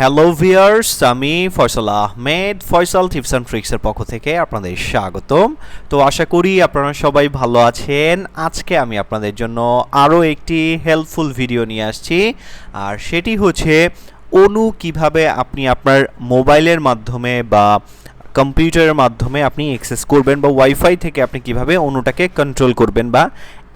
Hello viewers আমি Faisal Ahmed, Faisal tips and ট্রিক্সের পক্ষ থেকে আপনাদের স্বাগতম। তো আশা করি আপনারা সবাই ভালো আছেন। আজকে আমি আপনাদের জন্য আরও একটি হেল্পফুল ভিডিও নিয়ে আসছি। আর সেটি হচ্ছে, অনু কীভাবে আপনি আপনার মোবাইলের মাধ্যমে বা কম্পিউটারের মাধ্যমে আপনি অ্যাক্সেস করবেন বা ওয়াইফাই থেকে আপনি কীভাবে অনুটাকে কন্ট্রোল করবেন বা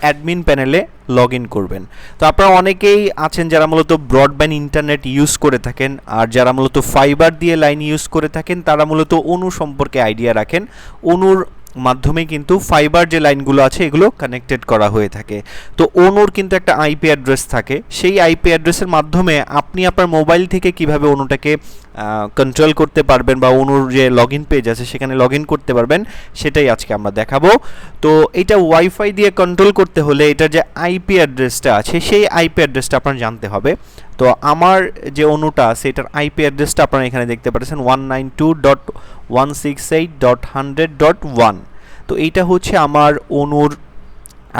অ্যাডমিন প্যানেলে লগ ইন করবেন। তো আপনারা অনেকেই আছেন যারা মূলত ব্রডব্যান্ড ইন্টারনেট ইউজ করে থাকেন, আর যারা মূলত ফাইবার দিয়ে লাইন ইউজ করে থাকেন, তারা মূলত অনু সম্পর্কে আইডিয়া রাখেন। অনুর মাধ্যমে কিন্তু ফাইবার যে লাইনগুলো আছে, এগুলো কানেক্টেড করা হয়ে থাকে। তো অনুর কিন্তু একটা আইপি অ্যাড্রেস থাকে। সেই আইপি অ্যাড্রেসের মাধ্যমে আপনি আপনার মোবাইল থেকে কীভাবে অনুটাকে কন্ট্রোল করতে পারবেন বা অনুর যে লগ ইন পেজ আছে, সেখানে লগ ইন করতে পারবেন, সেটাই আজকে আমরা দেখাবো। তো এটা ওয়াইফাই দিয়ে কন্ট্রোল করতে হলে এটার যে আইপি অ্যাড্রেসটা আছে, সেই আইপি অ্যাড্রেসটা আপনার জানতে হবে। তো আমার যে অনুটা আছে, এটার আইপি অ্যাড্রেসটা আপনারা এখানে দেখতে পাচ্ছেন one nine two dot one six eight dot hundred dot one তো এইটা হচ্ছে আমার অনুর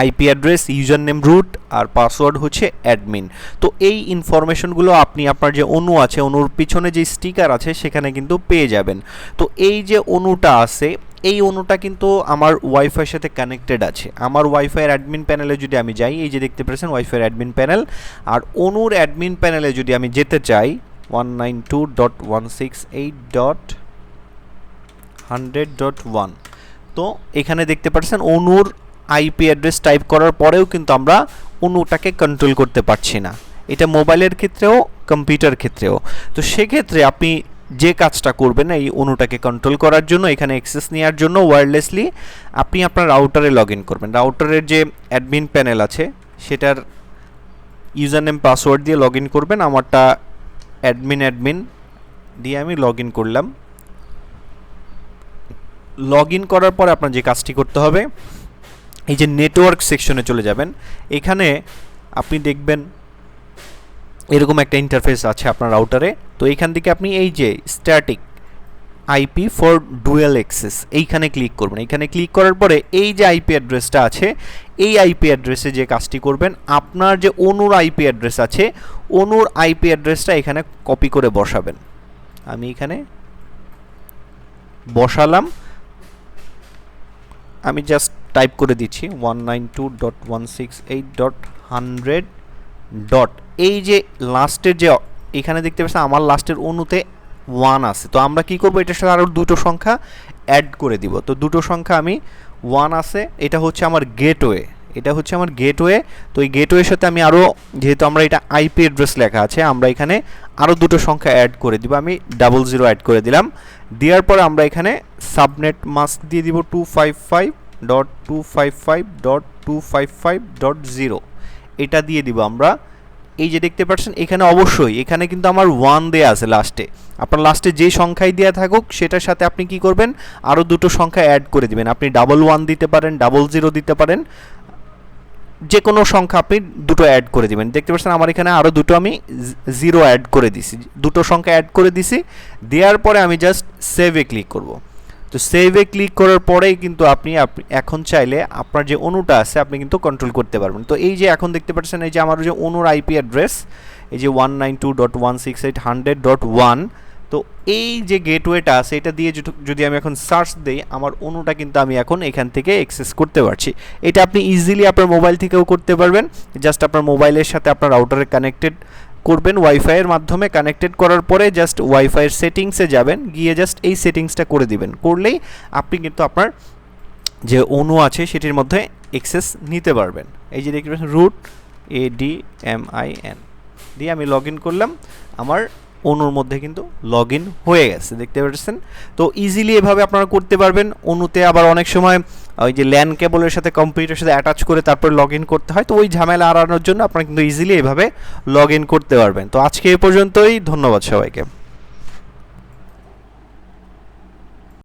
IP address user name root আর পাসওয়ার্ড হচ্ছে অ্যাডমিন তো এই ইনফরমেশনগুলো আপনি, আপনার যে অনু আছে, অনুর পিছনে যে স্টিকার আছে, সেখানে কিন্তু পেয়ে যাবেন। তো এই যে অনুটা আছে, এই অনুটা কিন্তু আমার ওয়াইফাইয়ের সাথে কানেক্টেড আছে। আমার ওয়াইফাইয়ের অ্যাডমিন প্যানেলে যদি আমি যাই, এই যে দেখতে পাচ্ছেন ওয়াইফাইয়ের অ্যাডমিন প্যানেল আর অনুর অ্যাডমিন প্যানেলে যদি আমি যেতে চাই one nine two dot one six eight dot hundred dot one তো এখানে দেখতে পাচ্ছেন অনুর আইপি অ্যাড্রেস টাইপ করার পরেও কিন্তু আমরা অনুটাকে কন্ট্রোল করতে পারছি না। এটা মোবাইলের ক্ষেত্রেও কম্পিউটার ক্ষেত্রেও। তো সেক্ষেত্রে আপনি যে কাজটা করবেন এই অনুটাকে কন্ট্রোল করার জন্য, এখানে অ্যাক্সেস নেওয়ার জন্য ওয়্যারলেসলি আপনি আপনার রাউটারে লগ ইন করবেন। রাউটারের যে অ্যাডমিন প্যানেল আছে, সেটার ইউজার নেম পাসওয়ার্ড দিয়ে লগ ইন করবেন। আমারটা অ্যাডমিন অ্যাডমিন দিয়ে আমি লগ ইন করলাম। লগ ইন করার পর আপনার যে কাজটি করতে হবে, এই যে নেটওয়ার্ক সেকশনে চলে যাবেন। এখানে আপনি দেখবেন এরকম একটা ইন্টারফেস আছে আপনার রাউটারে তো এইখান থেকে আপনি এই যে static IP for dual access এইখানে ক্লিক করবেন। এইখানে ক্লিক করার পরে এই যে আইপি অ্যাড্রেসটা আছে, এই আইপি অ্যাড্রেসে যে কাজটি করবেন, আপনার যে অনুর আইপি অ্যাড্রেস আছে, অনুর আইপি অ্যাড্রেসটা এখানে কপি করে বসাবেন। আমি এখানে বসালাম আমি জাস্ট টাইপ করে দিচ্ছি one nine two dot one six eight dot hundred dot এই যে লাস্টের যে, এখানে দেখতে পাচ্ছেন আমার লাস্টের অনুতে ওয়ান আছে। তো আমরা কি করব? এটার সাথে আরও দুটো সংখ্যা অ্যাড করে দিব। তো দুটো সংখ্যা আমি ওয়ান আছে, এটা হচ্ছে আমার গেটওয়ে এটা হচ্ছে আমার গেটওয়ে তো এই গেটওয়ের সাথে আমি আরও যেহেতু আমরা এটা আইপি অ্যাড্রেস লেখা আছে, আমরা এখানে আরও দুটো সংখ্যা অ্যাড করে দিব। আমি ডাবল জিরো অ্যাড করে দিলাম। দেওয়ার পরে আমরা এখানে সাবনেট মাস্ক দিয়ে দিব two five five dot two five five dot two five five dot zero এটা দিয়ে দিব আমরা। এই যে দেখতে পাচ্ছেন, এখানে অবশ্যই, এখানে কিন্তু আমার ওয়ান দেয়া আছে লাস্টে আপনার লাস্টে যে সংখ্যাই দেওয়া থাকুক, সেটার সাথে আপনি কি করবেন? আরও দুটো সংখ্যা অ্যাড করে দিবেন। আপনি ডাবল ওয়ান দিতে পারেন ডাবল জিরো দিতে পারেন। যে কোনো সংখ্যা আপনি দুটো অ্যাড করে দিবেন। দেখতে পাচ্ছেন আমার এখানে আরও দুটো আমি জিরো অ্যাড করে দিছি। দুটো সংখ্যা অ্যাড করে দিছি। দেওয়ার পরে আমি জাস্ট সেভে ক্লিক করব। তো সেভে ক্লিক করার পরেই কিন্তু আপনি এখন চাইলে আপনার যে অনুটা আছে, আপনি কিন্তু কন্ট্রোল করতে পারবেন। তো এই যে এখন দেখতে পাচ্ছেন, এই যে আমার যে অনুর আইপি অ্যাড্রেস এই যে one nine two dot one six eight hundred dot one তো এই যে গেটওয়েটা এটা দিয়ে যদি আমি এখন সার্চ দিই, আমার অনুটা কিন্তু আমি এখন এখান থেকে অ্যাক্সেস করতে পারছি। এটা আপনি ইজিলি আপনার মোবাইল থেকেও করতে পারবেন। জাস্ট আপনার মোবাইলের সাথে আপনার রাউটারে কানেক্টেড করবেন। ওয়াইফাইয়ের মাধ্যমে কানেক্টেড করার পরে জাস্ট ওয়াইফাইয়ের সেটিংসে যাবেন। গিয়ে জাস্ট এই সেটিংসটা করে দিবেন। করলেই আপনি কিন্তু আপনার যে অনু আছে, সেটির মধ্যে এক্সেস নিতে পারবেন। এই যে পাচ্ছেন root A D M I N দিয়ে আমি লগ ইন করলাম। আমার অনুর মধ্যে কিন্তু লগ ইন হয়ে গেছে, দেখতে পাচ্ছেন? তো ইজিলি এভাবে আপনারা করতে পারবেন। অনুতে আবার অনেক সময় ওই যে ল্যান্ড কেবলের সাথে কম্পিউটারের সাথে অ্যাটাচ করে তারপরে লগ ইন করতে হয়। তো ওই ঝামেলা আড়ানোর জন্য আপনারা কিন্তু ইজিলি এভাবে লগ ইন করতে পারবেন। তো আজকে এ পর্যন্তই, ধন্যবাদ সবাইকে।